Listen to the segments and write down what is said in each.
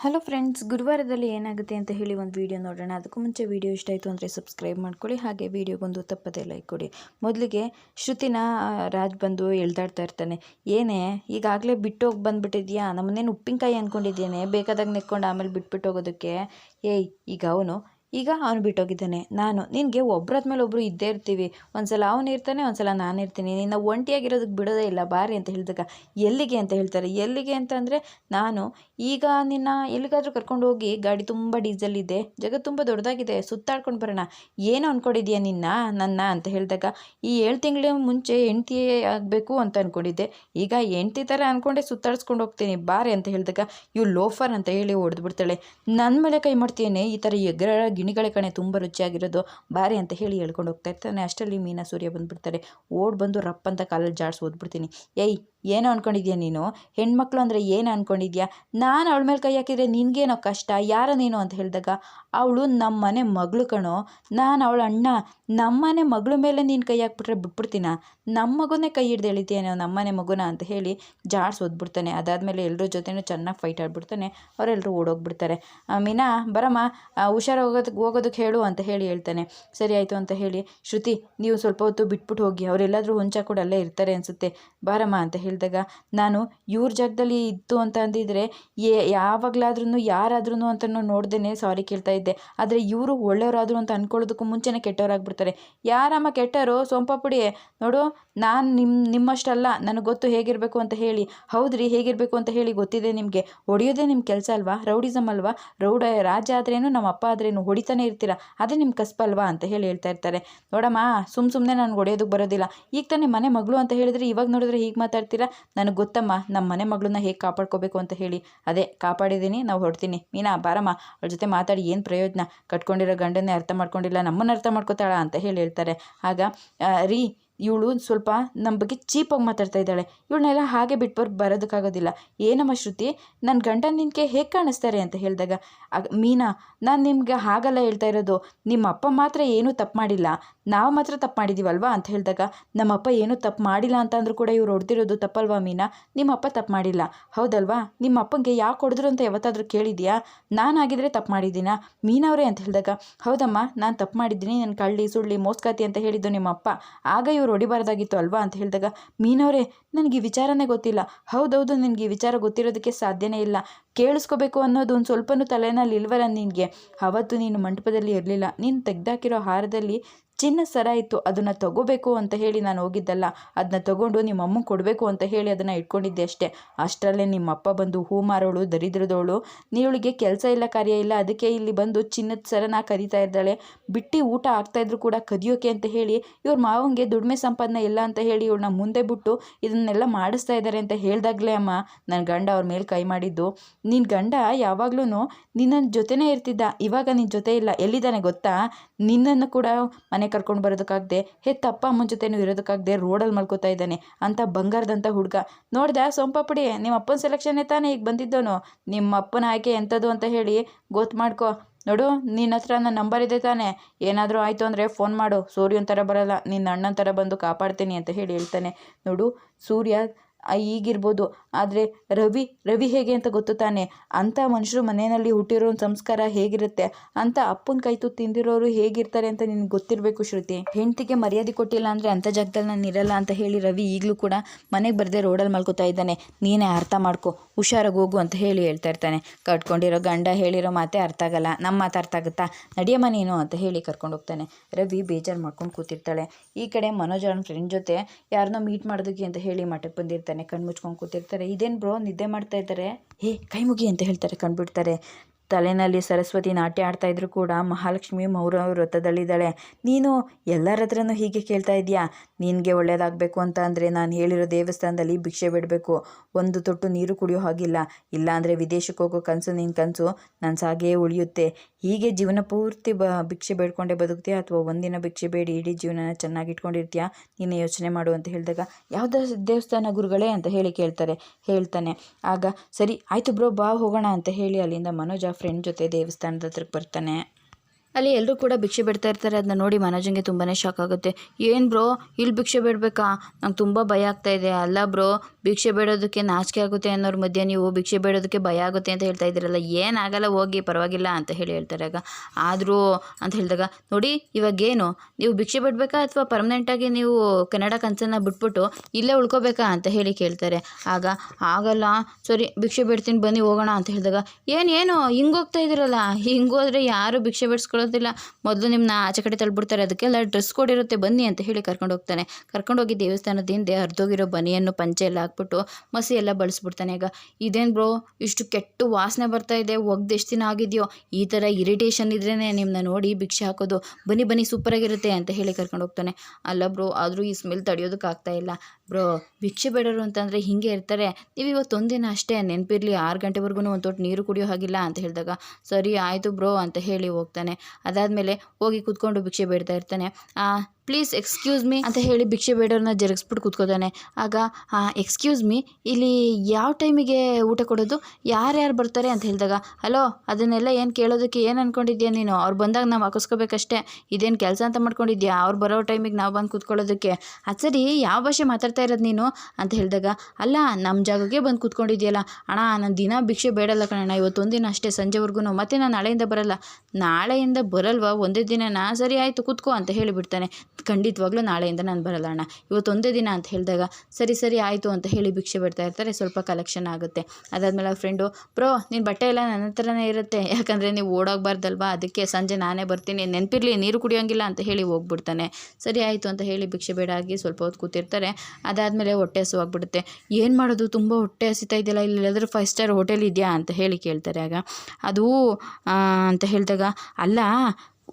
Hello friends ಗುರುವಾರದಲ್ಲಿ ಏನಾಗುತ್ತೆ ಅಂತ ಹೇಳಿ ಒಂದು ವಿಡಿಯೋ ನೋಡೋಣ. ಅದಕ್ಕೂ ಮುಂಚೆ ವೀಡಿಯೋ ಇಷ್ಟ ಆಯಿತು ಅಂದರೆ ಸಬ್ಸ್ಕ್ರೈಬ್ ಮಾಡ್ಕೊಳ್ಳಿ. ಹಾಗೆ ವೀಡಿಯೋಗೊಂದು ತಪ್ಪದೇ ಲೈಕ್ ಕೊಡಿ. ಮೊದಲಿಗೆ ಶ್ರುತಿನ ರಾಜ್ ಬಂದು ಎಳ್ದಾಡ್ತಾ ಇರ್ತಾನೆ. ಏನೇ, ಈಗಾಗಲೇ ಬಿಟ್ಟೋಗಿ ಬಂದುಬಿಟ್ಟಿದ್ಯಾ? ನಮ್ಮನ್ನೇನು ಉಪ್ಪಿನಕಾಯಿ ಅಂದ್ಕೊಂಡಿದ್ದೇನೆ ಬೇಕಾದಾಗ ನೆಕ್ಕೊಂಡು ಆಮೇಲೆ ಬಿಟ್ಬಿಟ್ಟು ಹೋಗೋದಕ್ಕೆ? ಏಯ್, ಈಗ ಅವನು ಈಗ ಅವನು ಬಿಟ್ಟೋಗಿದ್ದಾನೆ. ನಾನು, ನಿನಗೆ ಒಬ್ಬರಾದ್ಮೇಲೆ ಒಬ್ಬರು ಇದ್ದೇ ಇರ್ತೀವಿ. ಒಂದ್ಸಲ ಅವನು ಇರ್ತಾನೆ, ಒಂದ್ಸಲ ನಾನು ಇರ್ತೀನಿ. ನಿನ್ನ ಒಂಟಿಯಾಗಿರೋದಕ್ಕೆ ಬಿಡೋದೇ ಇಲ್ಲ, ಬಾರಿ ಅಂತ ಹೇಳಿದಾಗ. ಎಲ್ಲಿಗೆ ಅಂತ ಹೇಳ್ತಾರೆ. ಎಲ್ಲಿಗೆ ಅಂತಂದರೆ ನಾನು ಈಗ ನಿನ್ನ ಎಲ್ಲಿಗಾದರೂ ಕರ್ಕೊಂಡು ಹೋಗಿ ಗಾಡಿ ತುಂಬ ಡೀಸೆಲ್ ಇದೆ, ಜಗತ್ತು ತುಂಬ ದೊಡ್ಡದಾಗಿದೆ, ಸುತ್ತಾಡ್ಕೊಂಡು ಬರೋಣ. ಏನು ಅಂದ್ಕೊಂಡಿದ್ಯಾ ನಿನ್ನ, ನನ್ನ ಅಂತ ಹೇಳಿದಾಗ, ಈ ಏಳು ತಿಂಗಳ ಮುಂಚೆ ಹೆಂಡ್ತಿ ಆಗಬೇಕು ಅಂತ ಅಂದ್ಕೊಂಡಿದ್ದೆ ಈಗ ಹೆಂಡ್ತಿ ಥರ ಅಂದ್ಕೊಂಡೆ ಸುತ್ತಾಡಿಸ್ಕೊಂಡು ಹೋಗ್ತೀನಿ, ಬಾರಿ ಅಂತ ಹೇಳಿದಾಗ ಇವು ಲೋಫರ್ ಅಂತ ಹೇಳಿ ಹೊಡೆದ್ಬಿಡ್ತಾಳೆ ನನ್ನ ಮೇಲೆ ಕೈ ಮಾಡ್ತೀನಿ ಈ ಥರ ಎಗ್ರ ಗಿಣಿಗಳ ಕಣೆ ತುಂಬ ರುಚಿಯಾಗಿರೋದು. ಬಾರಿ ಅಂತ ಹೇಳಿ ಹೇಳ್ಕೊಂಡು ಹೋಗ್ತಾ ಇರ್ತಾನೆ. ಅಷ್ಟರಲ್ಲಿ ಮೀನಾ ಸೂರ್ಯ ಬಂದುಬಿಡ್ತಾರೆ. ಓಡ್ ಬಂದು ರಪ್ಪ ಅಂತ ಕಾಲಲ್ಲಿ ಜಾಡ್ಸಿ ಓದ್ಬಿಡ್ತೀನಿ ಏಯ್ ಏನೋ ಅಂದ್ಕೊಂಡಿದ್ಯಾ ನೀನು? ಹೆಣ್ಮಕ್ಳು ಅಂದರೆ ಏನು ಅಂದ್ಕೊಂಡಿದ್ಯಾ ನಾನು ಅವಳ ಮೇಲೆ ಕೈ ಹಾಕಿದರೆ ನಿನಗೇನೋ ಕಷ್ಟ ಯಾರ ನೀನು ಅಂತ ಹೇಳಿದಾಗ, ಅವಳು ನಮ್ಮ ಮನೆ ಮಗಳು ಕಣೋ, ನಾನು ಅವಳ ಅಣ್ಣ, ನಮ್ಮನೆ ಮಗಳ ಮೇಲೆ ನೀನು ಕೈ ಹಾಕ್ಬಿಟ್ರೆ ಬಿಟ್ಬಿಡ್ತೀನ? ನಮ್ಮ ಮಗುನೇ ಕೈ ಹಿಡ್ದು ಎಳಿತೀಯೇನೋ, ನಮ್ಮನೆ ಮಗುನ ಅಂತ ಹೇಳಿ ಜಾಡ್ಸ್ ಓದ್ಬಿಡ್ತಾನೆ ಅದಾದಮೇಲೆ ಎಲ್ಲರ ಜೊತೆನೂ ಚೆನ್ನಾಗಿ ಫೈಟ್ ಆಡ್ಬಿಡ್ತಾನೆ. ಅವರೆಲ್ಲರೂ ಓಡೋಗ್ಬಿಡ್ತಾರೆ. ಮೀನಾ, ಬರಮ್ಮ. ಹುಷಾರು ಹೋಗೋದಕ್ಕೆ ಹೋಗೋದಕ್ಕೆ ಹೇಳು ಅಂತ ಹೇಳಿ ಹೇಳ್ತಾನೆ. ಸರಿ ಆಯಿತು ಅಂತ ಹೇಳಿ, ಶ್ರುತಿ, ನೀವು ಸ್ವಲ್ಪ ಹೊತ್ತು ಬಿಟ್ಬಿಟ್ಟು ಹೋಗಿ, ಅವರೆಲ್ಲಾದರೂ ಹುಂಚ ಕೂಡ ಅಲ್ಲೇ ಇರ್ತಾರೆ ಅನಿಸುತ್ತೆ. ಬಾರಮ್ಮ ಅಂತ ಹೇಳಿದಾಗ, ನಾನು ಇವ್ರ ಜಾಗದಲ್ಲಿ ಇತ್ತು ಅಂತ ಅಂದಿದ್ರೆ ಏ ಯಾವಾಗಲಾದ್ರೂ ಯಾರಾದ್ರೂ ಅಂತ ನೋಡ್ದೇನೆ ಸಾರಿ ಕೇಳ್ತಾ ಇದ್ದೆ. ಆದರೆ ಇವರು ಒಳ್ಳೆಯವರಾದ್ರು ಅಂತ ಅಂದ್ಕೊಳ್ಳೋದಕ್ಕೂ ಮುಂಚೆನೇ ಕೆಟ್ಟವರಾಗ್ಬಿಡ್ತಾರೆ. ಯಾರಮ್ಮ ಕೆಟ್ಟರು ಸೊಂಪ ಪುಡಿ ನೋಡು, ನಾನು ನಿಮ್ಮ ನಿಮ್ಮಷ್ಟಲ್ಲ. ನನಗೆ ಗೊತ್ತು ಹೇಗಿರಬೇಕು ಅಂತ ಹೇಳಿ. ಹೌದ್ರಿ, ಹೇಗಿರಬೇಕು ಅಂತ ಹೇಳಿ ಗೊತ್ತಿದೆ ನಿಮಗೆ. ಹೊಡೆಯೋದೇ ನಿಮ್ಮ ಕೆಲಸ ಅಲ್ವಾ? ರೌಡಿಸಮ್ ಅಲ್ವಾ? ರೌಡ, ರಾಜ ಆದ್ರೇನು ನಮ್ಮ ಅಪ್ಪ ಆದ್ರೇನು ಹೊಡಿತಾನೆ ಇರ್ತೀರ? ಅದೇ ನಿಮ್ಮ ಕಸ್ಪ ಅಲ್ವಾ? ಅಂತ ಹೇಳಿ ಹೇಳ್ತಾ ಇರ್ತಾರೆ. ನೋಡಮ್ಮ ಸುಮ್ಮ ಸುಮ್ಮನೆ ನಾನು ಹೊಡೆಯೋದಕ್ಕೆ ಬರೋದಿಲ್ಲ. ಈಗ ತಾನೇ ಮನೆ ಮಗಳು ಅಂತ ಹೇಳಿದ್ರೆ ಇವಾಗ ನೋಡಿದ್ರೆ ಹೀಗೆ ಮಾತಾಡ್ತೀರಾ? ನನಗೆ ಗೊತ್ತಮ್ಮ ನಮ್ಮ ಮನೆ ಮಗಳನ್ನ ಹೇಗೆ ಕಾಪಾಡ್ಕೋಬೇಕು ಅಂತ ಹೇಳಿ. ಅದೇ, ಕಾಪಾಡಿದ್ದೀನಿ, ನಾವು ಹೊಡ್ತೀನಿ ಮೀನಾ, ಬಾರಮ್ಮ ಅವ್ರ ಜೊತೆ ಮಾತಾಡಿ ಏನು ಪ್ರಯೋಜನ? ಕಟ್ಕೊಂಡಿರೋ ಗಂಡನ್ನೇ ಅರ್ಥ ಮಾಡ್ಕೊಂಡಿಲ್ಲ, ನಮ್ಮನ್ನು ಅರ್ಥ ಮಾಡ್ಕೋತಾಳ ಅಂತ ಹೇಳಿ ಹೇಳ್ತಾರೆ. ಆಗ ರೀ ಇವಳು ಸ್ವಲ್ಪ ನಮ್ಮ ಬಗ್ಗೆ ಚೀಪಾಗಿ ಮಾತಾಡ್ತಾ ಇದ್ದಾಳೆ. ಇವಳನ್ನೆಲ್ಲ ಹಾಗೆ ಬಿಟ್ಬರ್ ಬರೋದಕ್ಕಾಗೋದಿಲ್ಲ. ಏನಮ್ಮ ಶ್ರುತಿ ನನ್ನ ಗಂಡ ನಿನಗೆ ಹೇಗೆ ಕಾಣಿಸ್ತಾರೆ ಅಂತ ಹೇಳಿದಾಗ ಮೀನಾ, ನಾನು ನಿಮಗೆ ಹಾಗಲ್ಲ ಹೇಳ್ತಾ ಇರೋದು, ನಿಮ್ಮ ಅಪ್ಪ ಮಾತ್ರ ಏನೂ ತಪ್ಪು ಮಾಡಿಲ್ಲ. ನಾವು ಮಾತ್ರ ತಪ್ಪು ಮಾಡಿದ್ದೀವಲ್ವಾ ಅಂತ ಹೇಳಿದಾಗ ನಮ್ಮಪ್ಪ ಏನೂ ತಪ್ಪು ಮಾಡಿಲ್ಲ ಅಂತ ಅಂದರೂ ಕೂಡ ಇವ್ರು ಹೊಡೆದಿರೋದು ತಪ್ಪಲ್ವಾ ಮೀನಾ? ನಿಮ್ಮಪ್ಪ ತಪ್ಪು ಮಾಡಿಲ್ಲ. ಹೌದಲ್ವಾ? ನಿಮ್ಮ ಅಪ್ಪಂಗೆ ಯಾಕೆ ಹೊಡೆದ್ರು ಅಂತ ಯಾವತ್ತಾದರೂ ಕೇಳಿದ್ಯಾ? ನಾನು ಆಗಿದ್ರೆ ತಪ್ಪು ಮಾಡಿದ್ದೀನಾ? ಮೀನವರೇ ಅಂತ ಹೇಳಿದಾಗ, ಹೌದಮ್ಮ, ನಾನು ತಪ್ಪು ಮಾಡಿದ್ದೀನಿ ನನ್ನ ಕಳ್ಳಿ ಸುಳ್ಳಿ ಮೋಸ್ಕಾತಿ ಅಂತ ಹೇಳಿದ್ದು ನಿಮ್ಮಪ್ಪ ಆಗ ಇವ್ರು ಹೊಡಿಬಾರ್ದಾಗಿತ್ತು ಅಲ್ವಾ ಅಂತ ಹೇಳಿದಾಗ, ಮೀನವರೇ, ನನಗೆ ಈ ವಿಚಾರನೇ ಗೊತ್ತಿಲ್ಲ. ಹೌದೌದು, ನಿನಗೆ ಈ ವಿಚಾರ ಗೊತ್ತಿರೋದಕ್ಕೆ ಸಾಧ್ಯನೇ ಇಲ್ಲ. ಕೇಳಿಸ್ಕೋಬೇಕು ಅನ್ನೋದು ಒಂದು ಸ್ವಲ್ಪನೂ ತಲೆನಲ್ಲಿ ಇಲ್ವಲ್ಲ ನಿನಗೆ. ಅವತ್ತು ನೀನು ಮಂಟಪದಲ್ಲಿ ಇರಲಿಲ್ಲ. ನೀನು ತೆಗ್ದಾಕಿರೋ ಹಾರದಲ್ಲಿ ಚಿನ್ನ ಸರ ಇತ್ತು, ಅದನ್ನು ತಗೋಬೇಕು ಅಂತ ಹೇಳಿ ನಾನು ಹೋಗಿದ್ದಲ್ಲ ಅದನ್ನ ತಗೊಂಡು ನಿಮ್ಮ ಅಮ್ಮ ಕೊಡಬೇಕು ಅಂತ ಹೇಳಿ ಅದನ್ನು ಇಟ್ಕೊಂಡಿದ್ದೆ ಅಷ್ಟೇ. ಅಷ್ಟರಲ್ಲೇ ನಿಮ್ಮ ಅಪ್ಪ ಬಂದು ಹೂ ಮಾರೋಳು, ದರಿದ್ರದವಳು. ನೀವಳಿಗೆ ಕೆಲಸ ಇಲ್ಲ, ಕಾರ್ಯ ಇಲ್ಲ, ಅದಕ್ಕೆ ಇಲ್ಲಿ ಬಂದು ಚಿನ್ನದ ಸರನ ಕರಿತಾ ಇದ್ದಾಳೆ. ಬಿಟ್ಟು ಊಟ ಆಗ್ತಾಯಿದ್ರು ಕೂಡ ಕದಿಯೋಕೆ ಅಂತ ಹೇಳಿ, ಇವ್ರ ಮಾವಂಗೆ ದುಡಿಮೆ ಸಂಪಾದನೆ ಇಲ್ಲ ಅಂತ ಹೇಳಿ ಇವ್ರನ್ನ ಮುಂದೆ ಬಿಟ್ಟು ಇದನ್ನೆಲ್ಲ ಮಾಡಿಸ್ತಾ ಇದ್ದಾರೆ ಅಂತ ಹೇಳ್ದಾಗಲೇ ಅಮ್ಮ ನನ್ನ ಗಂಡ ಅವ್ರ ಮೇಲೆ ಕೈ ಮಾಡಿದ್ದು. ನಿನ್ನ ಗಂಡ ಯಾವಾಗ್ಲೂ ನಿನ್ನ ಜೊತೆನೇ ಇರ್ತಿದ್ದ, ಇವಾಗ ನಿನ್ನ ಜೊತೆ ಇಲ್ಲ, ಎಲ್ಲಿದ್ದಾನೆ ಗೊತ್ತಾ? ನಿನ್ನನ್ನು ಕೂಡ ಮನೆ ಕರ್ಕೊಂಡು ಬರೋದಕ್ಕಾಗದೆ ಹೆತ್ತ ಅಪ್ಪ ಅಮ್ಮನ ಜೊತೆನೂ ಇರೋದಕ್ಕಾಗದೆ ರೋಡಲ್ಲಿ ಮಲ್ಕೋತಾ ಇದ್ದಾನೆ ಅಂತ ಬಂಗಾರದಂಥ ಹುಡುಗ. ನೋಡ್ದೆ ಪುಡಿ, ನಿಮ್ಮ ಅಪ್ಪನ ಸೆಲೆಕ್ಷನ್ನೇ ತಾನೇ ಈಗ ಬಂದಿದ್ದವನು ನಿಮ್ಮ ಅಪ್ಪನ ಆಯ್ಕೆ ಎಂಥದ್ದು ಅಂತ ಹೇಳಿ ಗೊತ್ತು ಮಾಡ್ಕೋ. ನೋಡು ನಿನ್ನ ಹತ್ರ ನನ್ನ ನಂಬರ್ ಇದೆ ತಾನೆ. ಏನಾದರೂ ಆಯಿತು ಅಂದರೆ ಫೋನ್ ಮಾಡು. ಸೂರ್ಯನ ಥರ ಬರಲ್ಲ. ನಿನ್ನ ಅಣ್ಣನ ಥರ ಬಂದು ಕಾಪಾಡ್ತೀನಿ ಅಂತ ಹೇಳಿ ಹೇಳ್ತಾನೆ. ನೋಡು, ಸೂರ್ಯ ಈಗಿರ್ಬೋದು. ಆದರೆ ರವಿ ರವಿ ಹೇಗೆ ಅಂತ ಗೊತ್ತು ತಾನೆ? ಅಂಥ ಮನುಷ್ಯರು ಮನೆಯಲ್ಲಿ ಹುಟ್ಟಿರೋ ಸಂಸ್ಕಾರ ಹೇಗಿರುತ್ತೆ? ಅಂತ ಅಪ್ಪನ ಕೈ ತು ತಿಂದಿರೋರು ಹೇಗಿರ್ತಾರೆ ಅಂತ ನಿನಗೆ ಗೊತ್ತಿರಬೇಕು ಶ್ರುತಿ. ಹೆಂಡತಿಗೆ ಮರ್ಯಾದೆ ಕೊಟ್ಟಿಲ್ಲ ಅಂದರೆ ಅಂಥ ಜಾಗದಲ್ಲಿ ನಾನು ಇರಲ್ಲ ಅಂತ ಹೇಳಿ ರವಿ ಈಗಲೂ ಕೂಡ ಮನೆಗೆ ಬರದೆ ರೋಡಲ್ಲಿ ಮಲ್ಕೋತಾ ಇದ್ದಾನೆ. ನೀನೇ ಅರ್ಥ ಮಾಡ್ಕೊ. ಹುಷಾರಾಗಿ ಹೋಗು ಅಂತ ಹೇಳಿ ಹೇಳ್ತಾ ಇರ್ತಾನೆ. ಕಟ್ಕೊಂಡಿರೋ ಗಂಡ ಹೇಳಿರೋ ಮಾತೇ ಅರ್ಥ ಆಗಲ್ಲ. ನಮ್ಮ ಮಾತು ಅರ್ಥ ಆಗುತ್ತಾ? ನಡಿಯಮ್ಮ ನೀನು ಅಂತ ಹೇಳಿ ಕರ್ಕೊಂಡು ಹೋಗ್ತಾನೆ. ರವಿ ಬೇಜಾರು ಮಾಡ್ಕೊಂಡು ಕೂತಿರ್ತಾಳೆ. ಈ ಕಡೆ ಮನೋಜ್ ಅವ್ರ ಫ್ರೆಂಡ್ ಜೊತೆ ಯಾರನ್ನೋ ಮೀಟ್ ಮಾಡೋದಕ್ಕೆ ಅಂತ ಹೇಳಿ ಮಠಕ್ಕೆ ಬಂದಿರ್ತಾನೆ. ಕಣ್ಣು ಮುಚ್ಕೊಂಡು ಕೂತಿರ್ತಾರೆ. ಇದೇನು ಬ್ರೋ ನಿದ್ದೆ ಮಾಡ್ತಾ ಇದ್ದಾರೆ? ಹೇ ಕೈ ಮುಗಿ ಅಂತ ಹೇಳ್ತಾರೆ, ಕಂಡುಬಿಡ್ತಾರೆ. ತಲೆನಲ್ಲಿ ಸರಸ್ವತಿ ನಾಟ್ಯ ಆಡ್ತಾ ಇದ್ರು ಕೂಡ ಮಹಾಲಕ್ಷ್ಮಿ ಮೌರ ವ್ರತದಲ್ಲಿದ್ದಾಳೆ ನೀನು ಎಲ್ಲರ ಹತ್ರನೂ ಹೀಗೆ ಕೇಳ್ತಾ ಇದೆಯಾ ನಿನಗೆ ಒಳ್ಳೆಯದಾಗಬೇಕು ಅಂತ ಅಂದರೆ ನಾನು ಹೇಳಿರೋ ದೇವಸ್ಥಾನದಲ್ಲಿ ಭಿಕ್ಷೆ ಬಿಡಬೇಕು. ಒಂದು ತೊಟ್ಟು ನೀರು ಕುಡಿಯೋ ಹಾಗಿಲ್ಲ. ಇಲ್ಲಾಂದರೆ ವಿದೇಶಕ್ಕೆ ಹೋಗೋ ಕನಸು ನಿನ್ನ ಕನಸು. ನನ್ನ ಸಾಗೇ ಉಳಿಯುತ್ತೆ. ಹೀಗೆ ಜೀವನ ಪೂರ್ತಿ ಬ, ಭಿಕ್ಷೆ ಬೇಡ್ಕೊಂಡೇ ಬದುಕ್ತೀಯಾ ಅಥವಾ ಒಂದಿನ ಭಿಕ್ಷೆ ಬೇಡಿ, ಇಡೀ ಜೀವನ ಚೆನ್ನಾಗಿ ಇಟ್ಕೊಂಡಿರ್ತೀಯಾ? ನೀನು ಯೋಚನೆ ಮಾಡು ಅಂತ ಹೇಳಿದಾಗ, ಯಾವುದೋ ದೇವಸ್ಥಾನ ಗುರುಗಳೇ ಅಂತ ಹೇಳಿ ಕೇಳ್ತಾರೆ, ಹೇಳ್ತಾನೆ. ಆಗ, ಸರಿ, ಆಯಿತು ಬ್ರೋ, ಬಾ ಹೋಗೋಣ ಅಂತ ಹೇಳಿ ಅಲ್ಲಿಂದ ಮನೋಜ ಫ್ರೆಂಡ್ ಜೊತೆ ದೇವಸ್ಥಾನದ ಹತ್ರಕ್ಕೆ ಬರ್ತಾನೆ. ಅಲ್ಲಿ ಎಲ್ಲರೂ ಕೂಡ ಭಿಕ್ಷೆ ಬಿಡ್ತಾ ಇರ್ತಾರೆ. ಅದನ್ನ ನೋಡಿ ಮನೋಜಂಗೆ ತುಂಬಾನೇ ಶಾಕ್ ಆಗುತ್ತೆ. ಏನು ಬ್ರೋ ಇಲ್ಲಿ ಭಿಕ್ಷೆ ಬೇಡಬೇಕಾ? ನಂಗೆ ತುಂಬ ಭಯ ಆಗ್ತಾ ಇದೆ. ಅಲ್ಲ ಬ್ರೋ ಭಿಕ್ಷೆ ಬೇಡೋದಕ್ಕೆ ನಾಚಿಕೆ ಆಗುತ್ತೆ ಅನ್ನೋರ ಮಧ್ಯೆ ನೀವು ಭಿಕ್ಷೆ ಬೇಡೋದಕ್ಕೆ ಭಯ ಆಗುತ್ತೆ ಅಂತ ಹೇಳ್ತಾ ಇದ್ದೀರಲ್ಲ. ಏನಾಗಲ್ಲ ಹೋಗಿ ಪರವಾಗಿಲ್ಲ ಅಂತ ಹೇಳಿ ಹೇಳ್ತಾರೆ ಆಗ. ಆದರೂ ಅಂತ ಹೇಳಿದಾಗ, ನೋಡಿ ಇವಾಗೇನು ನೀವು ಭಿಕ್ಷೆ ಬಿಡಬೇಕಾ ಅಥವಾ ಪರ್ಮನೆಂಟಾಗಿ ನೀವು ಕನ್ನಡ ಕನಸನ್ನು ಬಿಟ್ಬಿಟ್ಟು ಇಲ್ಲೇ ಉಳ್ಕೋಬೇಕಾ? ಅಂತ ಹೇಳಿ ಕೇಳ್ತಾರೆ. ಆಗ, ಆಗಲ್ಲ. ಸರಿ, ಭಿಕ್ಷೆ ಬಿಡ್ತೀನಿ, ಬನ್ನಿ, ಹೋಗೋಣ. ಅಂತ ಹೇಳಿದಾಗ, ಏನು ಏನು? ಹಿಂಗೆ ಹೋಗ್ತಾ ಇದ್ದೀರಲ್ಲ? ಹಿಂಗೆ ಹೋದರೆ ಯಾರು ಭಿಕ್ಷೆ ಬಿಡಿಸ್ಕೊಳ್ಳೋದಿಲ್ಲ ಮೊದಲು ನಿಮ್ಮನ್ನ ಆಚೆ ಕಡೆ ತಳ್ಳಿಬಿಡ್ತಾರೆ ಅದಕ್ಕೆಲ್ಲ ಡ್ರೆಸ್ ಕೊಡಿರುತ್ತೆ ಬನ್ನಿ ಅಂತ ಹೇಳಿ ಕರ್ಕೊಂಡು ಹೋಗ್ತಾನೆ. ಕರ್ಕೊಂಡೋಗಿ ದೇವಸ್ಥಾನದ ಹಿಂದೆ ಹರಿದೋಗಿರೋ ಬನಿಯನ್ನು ಪಂಚೆ ಎಲ್ಲ ಹಾಕ್ಬಿಟ್ಟು ಮಸಿ ಎಲ್ಲ ಬಳಸ್ಬಿಡ್ತಾನೆ. ಈಗ ಇದೇನು ಬ್ರೋ ಇಷ್ಟು ಕೆಟ್ಟು ವಾಸನೆ ಬರ್ತಾ ಇದೆ. ಒಗ್ದು ಎಷ್ಟು ದಿನ ಆಗಿದೆಯೋ? ಈ ಥರ ಇರಿಟೇಷನ್ ಇದ್ರೇ ನಿಮ್ಮನ್ನ ನೋಡಿ ಭಿಕ್ಷೆ ಹಾಕೋದು. ಬನ್ನಿ ಬನ್ನಿ ಸೂಪರಾಗಿರುತ್ತೆ ಅಂತ ಹೇಳಿ ಕರ್ಕೊಂಡು ಹೋಗ್ತಾನೆ. ಅಲ್ಲ ಬ್ರೋ ಆದರೂ ಈ ಸ್ಮೆಲ್ ತಡೆಯೋದಕ್ಕಾಗ್ತಾ ಇಲ್ಲ. ಬ್ರೋ, ಭಿಕ್ಷೆ ಬೇಡರು ಅಂತಂದರೆ ಹಿಂಗೆ ಇರ್ತಾರೆ. ನೀವು ಇವತ್ತು ಒಂದಿನ ಅಷ್ಟೇ ನೆನಪಿರಲಿ, ಆರು ಗಂಟೆವರೆಗೂ ಒಂದು ತೋಟ ನೀರು ಕುಡಿಯೋ ಹಾಗಿಲ್ಲ ಅಂತ ಹೇಳಿದಾಗ, ಸರಿ ಆಯಿತು ಬ್ರೋ, ಅಂತ ಹೇಳಿ ಹೋಗ್ತಾನೆ. ಅದಾದಮೇಲೆ ಹೋಗಿ ಕೂತ್ಕೊಂಡು ಭಿಕ್ಷೆ ಬೇಡ್ತಾ ಇರ್ತಾನೆ. ಪ್ಲೀಸ್ ಎಕ್ಸ್ಕ್ಯೂಸ್ ಮೀ ಅಂತ ಹೇಳಿ ಭಿಕ್ಷೆ ಬೇಡೋರನ್ನ ಜರುಗಿಸ್ಬಿಟ್ಟು ಕೂತ್ಕೋತಾನೆ. ಆಗ ಎಕ್ಸ್ಕ್ಯೂಸ್ ಮೀ ಇಲ್ಲಿ ಯಾವ ಟೈಮಿಗೆ ಊಟ ಕೊಡೋದು? ಯಾರ್ಯಾರು ಬರ್ತಾರೆ? ಅಂತ ಹೇಳಿದಾಗ ಹಲೋ ಅದನ್ನೆಲ್ಲ ಏನು ಕೇಳೋದಕ್ಕೆ ಏನು ಅಂದ್ಕೊಂಡಿದ್ಯಾ ನೀನು? ಅವ್ರು ಬಂದಾಗ ನಾವು ಹಾಕಿಸ್ಕೋಬೇಕಷ್ಟೇ. ಇದೇನು ಕೆಲಸ ಅಂತ ಮಾಡ್ಕೊಂಡಿದ್ಯಾ? ಅವ್ರು ಬರೋ ಟೈಮಿಗೆ ನಾವು ಬಂದು ಕೂತ್ಕೊಳ್ಳೋದಕ್ಕೆ. ಅದು ಸರಿ, ಯಾವ ಭಾಷೆ ಮಾತಾಡ್ತಾ ಇರೋದು ನೀನು? ಅಂತ ಹೇಳಿದಾಗ, ಅಲ್ಲ ನಮ್ಮ ಜಾಗಕ್ಕೆ ಬಂದು ಕೂತ್ಕೊಂಡಿದ್ಯಲ್ಲ. ಅಣ್ಣ, ನಾನು ದಿನ ಭಿಕ್ಷೆ ಬೇಡಲ್ಲ ಕಣಣ್ಣ. ಇವತ್ತೊಂದಿನ ಅಷ್ಟೇ ಸಂಜೆವರೆಗೂ ಮತ್ತೆ ನಾನು ನಾಳೆಯಿಂದ ಬರಲ್ಲ. ನಾಳೆಯಿಂದ ಬರಲ್ವಾ? ಒಂದೇ ದಿನ ನಾ ಸರಿ, ಆಯಿತು, ಕೂತ್ಕೋ, ಅಂತ ಹೇಳಿಬಿಡ್ತಾನೆ. ಖಂಡಿತವಾಗ್ಲೂ ನಾಳೆಯಿಂದ ನಾನು ಬರಲ್ಲ ಅಣ್ಣ. ಇವತ್ತು ಒಂದೇ ದಿನ ಅಂತ ಹೇಳಿದಾಗ, ಸರಿ ಸರಿ, ಆಯಿತು ಅಂತ ಹೇಳಿ ಭಿಕ್ಷೆ ಬಿಡ್ತಾ ಇರ್ತಾರೆ. ಸ್ವಲ್ಪ ಕಲೆಕ್ಷನ್ ಆಗುತ್ತೆ. ಅದಾದಮೇಲೆ ಆ ಫ್ರೆಂಡು ಬ್ರೋ ನಿನ್ನ ಬಟ್ಟೆ ಎಲ್ಲ ನನ್ನ ಹತ್ರನೇ ಇರುತ್ತೆ. ಯಾಕಂದರೆ ನೀವು ಓಡೋಗ್ಬಾರ್ದಲ್ವಾ? ಅದಕ್ಕೆ ಸಂಜೆ ನಾನೇ ಬರ್ತೀನಿ. ನೆನಪಿರಲಿ, ನೀರು ಕುಡಿಯೋಂಗಿಲ್ಲ ಅಂತ ಹೇಳಿ ಹೋಗ್ಬಿಡ್ತಾನೆ. ಸರಿ, ಆಯಿತು ಅಂತ ಹೇಳಿ ಭಿಕ್ಷೆ ಬೇಡ ಆಗಿ ಸ್ವಲ್ಪ ಹೊತ್ತು ಕೂತಿರ್ತಾರೆ. ಅದಾದಮೇಲೆ ಹೊಟ್ಟೆ ಹಸುವಾಗ್ಬಿಡುತ್ತೆ ಏನು ಮಾಡೋದು? ತುಂಬ ಹೊಟ್ಟೆ ಹಸಿತಾ ಇದೆಯಲ್ಲ? ಇಲ್ಲಿ ಎಲ್ಲಾದರೂ ಫೈವ್ ಸ್ಟಾರ್ ಹೋಟೆಲ್ ಇದೆಯಾ? ಅಂತ ಹೇಳಿ ಕೇಳ್ತಾರೆ ಆಗ. ಅದು ಅಂತ ಹೇಳಿದಾಗ, ಅಲ್ಲ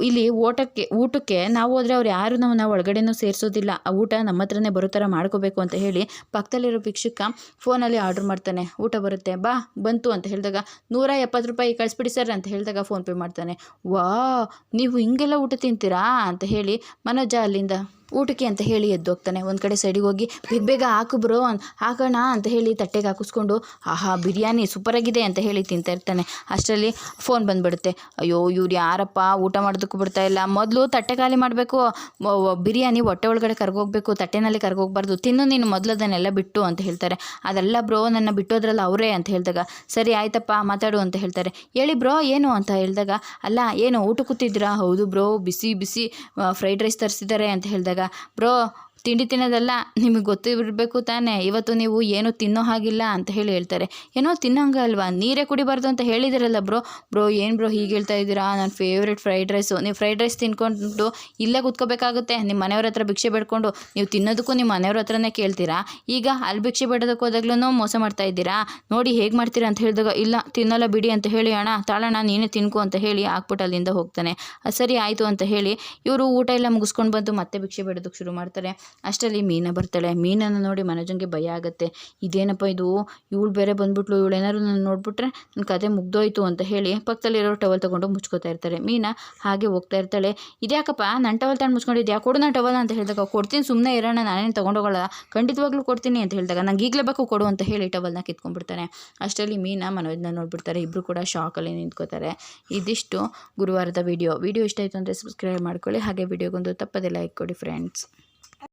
ಇಲ್ಲಿ ಓಟಕ್ಕೆ, ಊಟಕ್ಕೆ ನಾವು ಹೋದರೆ ಅವ್ರು ಯಾರು ನಾವು ಒಳಗಡೆನೂ ಸೇರಿಸೋದಿಲ್ಲ. ಆ ಊಟ ನಮ್ಮ ಹತ್ರನೇ ಬರೋ ಥರ ಮಾಡ್ಕೋಬೇಕು ಅಂತ ಹೇಳಿ ಪಕ್ಕದಲ್ಲಿರೋ ಭಿಕ್ಷುಕ ಫೋನಲ್ಲಿ ಆರ್ಡ್ರ್ ಮಾಡ್ತಾನೆ. ಊಟ ಬರುತ್ತೆ, ಬಾ, ಬಂತು ಅಂತ ಹೇಳಿದಾಗ, ನೂರ ಎಪ್ಪತ್ತು ರೂಪಾಯಿ ಕಳಿಸ್ಬಿಡಿ ಸರ್ ಅಂತ ಹೇಳಿದಾಗ ಫೋನ್ಪೇ ಮಾಡ್ತಾನೆ. ವಾ ನೀವು ಹಿಂಗೆಲ್ಲ ಊಟ ತಿಂತೀರಾ? ಅಂತ ಹೇಳಿ ಮನೋಜ ಅಲ್ಲಿಂದ ಊಟಕ್ಕೆ ಅಂತ ಹೇಳಿ ಎದ್ದೋಗ್ತಾನೆ ಒಂದು ಕಡೆ ಸೈಡಿಗೆ ಹೋಗಿ, ಬೇಗ ಬೇಗ ಹಾಕು ಬ್ರೋ ಹಾಕೋಣ ಅಂತ ಹೇಳಿ ತಟ್ಟೆಗೆ ಹಾಕಿಸ್ಕೊಂಡು, ಆಹಾ, ಬಿರಿಯಾನಿ ಸೂಪರಾಗಿದೆ ಅಂತ ಹೇಳಿ ತಿಂತಾ ಇರ್ತಾನೆ. ಅಷ್ಟರಲ್ಲಿ ಫೋನ್ ಬಂದುಬಿಡುತ್ತೆ. ಅಯ್ಯೋ, ಇವ್ರು ಯಾರಪ್ಪ? ಊಟ ಮಾಡೋದಕ್ಕೂ ಬಿಡ್ತಾ ಇಲ್ಲ. ಮೊದಲು ತಟ್ಟೆ ಖಾಲಿ ಮಾಡಬೇಕು. ಬಿರಿಯಾನಿ ಹೊಟ್ಟೆ ಒಳಗಡೆ ಕರ್ಗೋಗ್ಬೇಕು ತಟ್ಟೆನಲ್ಲಿ ಕರ್ಗೋಗ್ಬಾರ್ದು ತಿನ್ನು ನೀನು ಮೊದಲು ಅದನ್ನೆಲ್ಲ ಬಿಟ್ಟು ಅಂತ ಹೇಳ್ತಾರೆ. ಅದೆಲ್ಲ ಬ್ರೋ ನನ್ನ ಬಿಟ್ಟೋದ್ರಲ್ಲ ಅವರೇ ಅಂತ ಹೇಳಿದಾಗ, ಸರಿ, ಆಯ್ತಪ್ಪ, ಮಾತಾಡು ಅಂತ ಹೇಳ್ತಾರೆ. ಹೇಳಿ ಬ್ರೋ ಏನು ಅಂತ ಹೇಳಿದಾಗ, ಅಲ್ಲ, ಏನು ಊಟ ಕೂತಿದ್ರಾ ಹೌದು ಬ್ರೋ ಬಿಸಿ ಬಿಸಿ ಫ್ರೈಡ್ ರೈಸ್ ತರಿಸಿದ್ದಾರೆ ಅಂತ ಹೇಳಿದಾಗ ಬ್ರೋ ತಿಂಡಿ ತಿನ್ನೋದೆಲ್ಲ, ನಿಮಗೆ ಗೊತ್ತಿರಬೇಕು ತಾನೇ. ಇವತ್ತು ನೀವು ಏನು ತಿನ್ನೋ ಹಾಗಿಲ್ಲ ಅಂತ ಹೇಳಿ ಹೇಳ್ತಾರೆ. ಏನೋ ತಿನ್ನೋಂಗೆ ಅಲ್ವಾ? ನೀರೇ ಕುಡಿಬಾರ್ದು ಅಂತ ಹೇಳಿದಿರಲ್ಲ ಬ್ರೋ. ಬ್ರೋ, ಏನು ಬ್ರೋ ಹೀಗೆ ಹೇಳ್ತಾ ಇದ್ದೀರಾ? ನನ್ನ ಫೇವ್ರೆಟ್ ಫ್ರೈಡ್ ರೈಸು ನೀವು ಫ್ರೈಡ್ ರೈಸ್ ತಿನ್ಕೊಂಡು ಇಲ್ಲೇ ಕೂತ್ಕೋಬೇಕಾಗುತ್ತೆ. ನಿಮ್ಮ ಮನೆಯವ್ರ ಹತ್ರ ಭಿಕ್ಷೆ ಬೇಡ್ಕೊಂಡು ನೀವು ತಿನ್ನೋದಕ್ಕೂ ನಿಮ್ಮ ಮನೆಯವ್ರ ಹತ್ರನೇ ಕೇಳ್ತೀರಾ? ಈಗ ಅಲ್ಲಿ ಭಿಕ್ಷೆ ಬೇಡೋದಕ್ಕೆ ಹೋದಾಗ್ಲೂ ಮೋಸ ಮಾಡ್ತಾ ಇದ್ದೀರಾ? ನೋಡಿ ಹೇಗೆ ಮಾಡ್ತೀರಾ ಅಂತ ಹೇಳಿದಾಗ, ಇಲ್ಲ, ತಿನ್ನಲ್ಲ ಬಿಡಿ ಅಂತ ಹೇಳಿ, ಅಣ್ಣ, ತಾಳಣ್ಣ, ನೀನೇ ತಿನ್ಕೊ ಅಂತ ಹೇಳಿ ಹಾಕ್ಬಿಟ್ಟು ಅಲ್ಲಿಂದ ಹೋಗ್ತಾನೆ. ಸರಿ, ಆಯಿತು ಅಂತ ಹೇಳಿ ಇವರು ಊಟ ಎಲ್ಲ ಮುಗಿಸ್ಕೊಂಡು ಬಂದು ಮತ್ತೆ ಭಿಕ್ಷೆ ಬೇಡೋದಕ್ಕೆ ಶುರು ಮಾಡ್ತಾರೆ. ಅಷ್ಟರಲ್ಲಿ ಮೀನ ಬರ್ತಾಳೆ. ಮೀನನ್ನು ನೋಡಿ ಮನೋಜಂಗೆ ಭಯ ಆಗುತ್ತೆ. ಇದೇನಪ್ಪ ಇದು? ಇವಳು ಬೇರೆ ಬಂದ್ಬಿಟ್ಲು. ಇವಳು ಏನಾದ್ರು ನಾನು ನೋಡ್ಬಿಟ್ರೆ ನನ್ನ ಕತೆ ಮುಗ್ದೋಯ್ತು ಅಂತ ಹೇಳಿ ಪಕ್ಕದಲ್ಲಿರೋ ಟವಲ್ ತೊಗೊಂಡು ಮುಚ್ಕೋತಾ ಇರ್ತಾರೆ. ಮೀನ ಹಾಗೆ ಹೋಗ್ತಾ ಇರ್ತಾಳೆ. ಇದ್ಯಾಕಪ್ಪ? ನನ್ನ ಟವಲ್ ತಗೊಂಡು ಮುಚ್ಕೊಂಡಿದ್ಯಾ? ಕೊಡು ನಾನು ಟವಲ್ ಅಂತ ಹೇಳಿದಾಗ, ಕೊಡ್ತೀನಿ ಸುಮ್ಮನೆ ಇರೋಣ, ನಾನೇನು ತೊಗೊಂಡೋಗಲ್ಲ. ಖಂಡಿತವಾಗ್ಲೂ ಕೊಡ್ತೀನಿ ಅಂತ ಹೇಳಿದಾಗ, ನಂಗೆ ಈಗಲೇ ಬೇಕು ಕೊಡು ಅಂತ ಹೇಳಿ ಟವಲ್ನ ಕಿತ್ಕೊಂಡ್ಬಿಡ್ತಾನೆ. ಅಷ್ಟರಲ್ಲಿ ಮೀನ ಮನೋಜ್ನ ನೋಡ್ಬಿಡ್ತಾರೆ. ಇಬ್ಬರು ಕೂಡ ಶಾಕಲ್ಲಿ ನಿಂತ್ಕೋತಾರೆ. ಇದಿಷ್ಟು ಗುರುವಾರದ ವಿಡಿಯೋ ವಿಡಿಯೋ ಇಷ್ಟ ಆಯಿತು ಅಂದರೆ ಸಬ್ಸ್ಕ್ರೈಬ್ ಮಾಡ್ಕೊಳ್ಳಿ. ಹಾಗೆ ವಿಡಿಯೋಗೊಂದು ತಪ್ಪದೆ ಲೈಕ್ ಕೊಡಿ ಫ್ರೆಂಡ್ಸ್